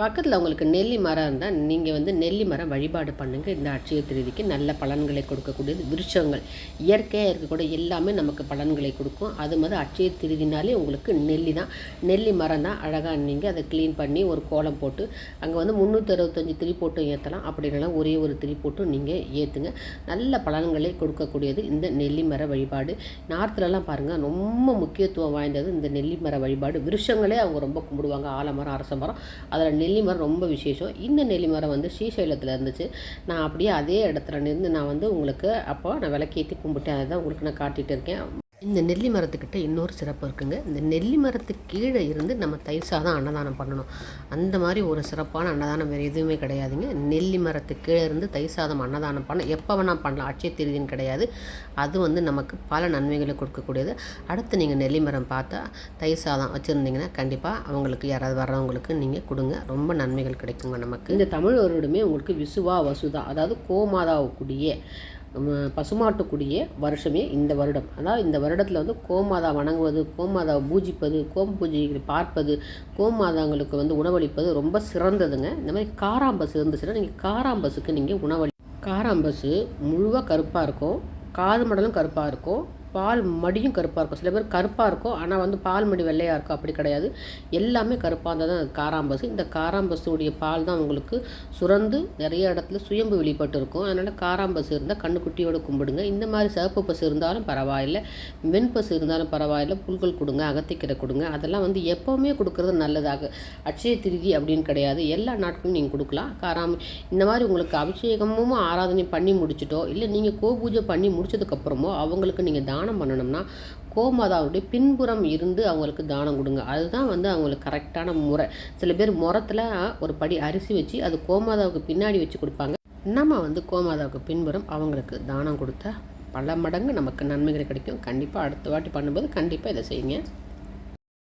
பக்கத்தில் உங்களுக்கு நெல்லி மரம் இருந்தால் நீங்கள் வந்து நெல்லி மரம் வழிபாடு பண்ணுங்கள் இந்த அட்சய திருதிக்கு நல்ல பலன்களை கொடுக்கக்கூடியது. விருட்சங்கள் இயற்கையாக இருக்கக்கூடிய எல்லாமே நமக்கு பலன்களை கொடுக்கும். அது மாதிரி அட்சய திருதினாலே உங்களுக்கு நெல்லி தான். நெல்லி மரம் தான் அழகாக நீங்கள் அதை க்ளீன் பண்ணி ஒரு கோலம் போட்டு அங்கே வந்து முந்நூற்றி அறுபத்தஞ்சி திரி போட்டும் ஏற்றலாம் அப்படின்னா ஒரே ஒரு திரி போட்டும் நீங்கள் ஏற்றுங்க நல்ல பலன்களை கொடுக்கக்கூடியது இந்த நெல்லி மர வழிபாடு. நார்த்துலலாம் பாருங்கள் ரொம்ப முக்கியத்துவம் வாய்ந்தது இந்த நெல்லி மர வழிபாடு. விருஷங்களே அவங்க ரொம்ப கும்பிடுவாங்க. ஆலமரம் அரச மரம் அதில் நெல்லி மரம் ரொம்ப விசேஷம். இந்த நெல்லி மரம் வந்து ஸ்ரீசைலத்தில் இருந்துச்சு. நான் அப்படியே அதே இடத்துல நின்று நான் வந்து உங்களுக்கு அப்போ நான் விளக்கேற்றி கும்பிட்டேன். அதுதான் உங்களுக்கு நான் காட்டிகிட்டு இருக்கேன். இந்த நெல்லி மரத்துக்கிட்ட இன்னொரு சிறப்பு இருக்குங்க. இந்த நெல்லி மரத்துக்கு கீழே இருந்து நம்ம தயிர் சாதம் அன்னதானம் பண்ணணும். அந்த மாதிரி ஒரு சிறப்பான அன்னதானம் வேறு எதுவுமே கிடையாதுங்க. நெல்லி மரத்துக்கு கீழே இருந்து தயிர் சாதம் அன்னதானம் பண்ண எப்போ வேணால் பண்ணலாம். அட்சய திருதின்னு கிடையாது. அது வந்து நமக்கு பல நன்மைகளை கொடுக்கக்கூடியது. அடுத்து நீங்கள் நெல்லி மரம் பார்த்தா தயிர் சாதம் வச்சுருந்தீங்கன்னா கண்டிப்பாக அவங்களுக்கு யாராவது வர்றவங்களுக்கு நீங்கள் கொடுங்க. ரொம்ப நன்மைகள் கிடைக்குங்க நமக்கு. இந்த தமிழ் வருடமே உங்களுக்கு விசுவா வசுதா அதாவது கோமாதாவுக்குடியே. பசுமாட்டுக்குடிய வருஷமே இந்த வருடம். அதாவது இந்த வருடத்தில் வந்து கோமாதா வணங்குவது கோமாதாவை பூஜிப்பது கோம் பூஜைகளை பார்ப்பது கோமாதாங்களுக்கு வந்து உணவளிப்பது ரொம்ப சிறந்ததுங்க. இந்த மாதிரி காராம்பஸ் இருந்துச்சுன்னா நீங்கள் காராம்பஸுக்கு நீங்கள் உணவளி காராம்பஸு முழுவாக கருப்பாக இருக்கும் காது மடலும் கருப்பாக இருக்கும் பால் மடியும் கருப்பாக இருக்கும். சில பேர் கருப்பாக இருக்கும். ஆனால் வந்து பால் மடி வெள்ளையாக இருக்கும். அப்படி கிடையாது. எல்லாமே கருப்பாக இருந்தால் தான் அது காராம்பசு. இந்த காராம்பஸுடைய பால் தான் உங்களுக்கு சுரந்து நிறைய இடத்துல சுயம்பு வெளிப்பட்டு இருக்கும். அதனால் காராம்பசு இருந்தால் கண்ணுக்குட்டியோடு கும்பிடுங்க. இந்த மாதிரி சிவப்பு பசு இருந்தாலும் பரவாயில்லை. வெண்பசு இருந்தாலும் பரவாயில்லை. புல்கள் கொடுங்க அகத்திக்கீரை கொடுங்க. அதெல்லாம் வந்து எப்போவுமே கொடுக்குறது நல்லதாக. அட்சய திருதி அப்படின்னு கிடையாது. எல்லா நாட்களும் நீங்கள் கொடுக்கலாம். காராம் இந்த மாதிரி உங்களுக்கு அபிஷேகமும் ஆராதனை பண்ணி முடிச்சிட்டோ இல்லை நீங்கள் கோபூஜை பண்ணி முடிச்சதுக்கப்புறமோ அவங்களுக்கு நீங்கள் தானம் பண்ணணும்னா கோமாதாவுடைய பின்புறம் இருந்து அவங்களுக்கு தானம் கொடுங்க. அதுதான் வந்து அவங்களுக்கு கரெக்டான முறை. சில பேர் முறத்தில் ஒரு படி அரிசி வச்சு அது கோமாதாவுக்கு பின்னாடி வச்சு கொடுப்பாங்க. நம்ம வந்து கோமாதாவுக்கு பின்புறம் அவங்களுக்கு தானம் கொடுத்தா பல மடங்கு நமக்கு நன்மைகள் கிடைக்கும். கண்டிப்பாக அடுத்த வாட்டி பண்ணும்போது கண்டிப்பாக இதை செய்யுங்க.